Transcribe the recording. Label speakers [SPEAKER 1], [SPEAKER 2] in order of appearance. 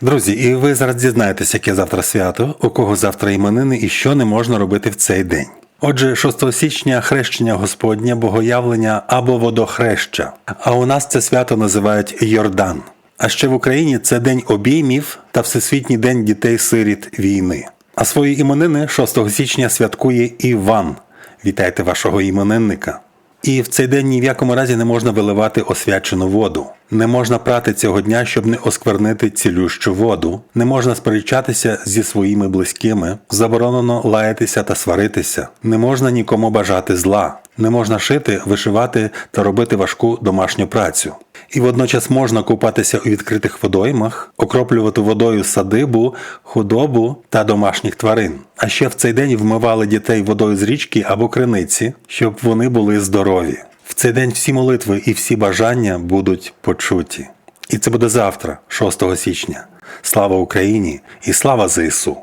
[SPEAKER 1] Друзі, і ви зараз дізнаєтесь, яке завтра свято, у кого завтра іменини і що не можна робити в цей день. Отже, 6 січня хрещення Господня, богоявлення або водохреща. А у нас це свято називають Йордан. А ще в Україні це день обіймів та Всесвітній день дітей-сиріт війни. А свої іменини 6 січня святкує Іван. Вітайте вашого іменинника. І в цей день ні в якому разі не можна виливати освячену воду. Не можна прати цього дня, щоб не осквернити цілющу воду. Не можна сперечатися зі своїми близькими. Заборонено лаятися та сваритися. Не можна нікому бажати зла. Не можна шити, вишивати та робити важку домашню працю. І водночас можна купатися у відкритих водоймах, окроплювати водою садибу, худобу та домашніх тварин. А ще в цей день вмивали дітей водою з річки або криниці, щоб вони були здорові. В цей день всі молитви і всі бажання будуть почуті. І це буде завтра, 6 січня. Слава Україні і слава ЗСУ!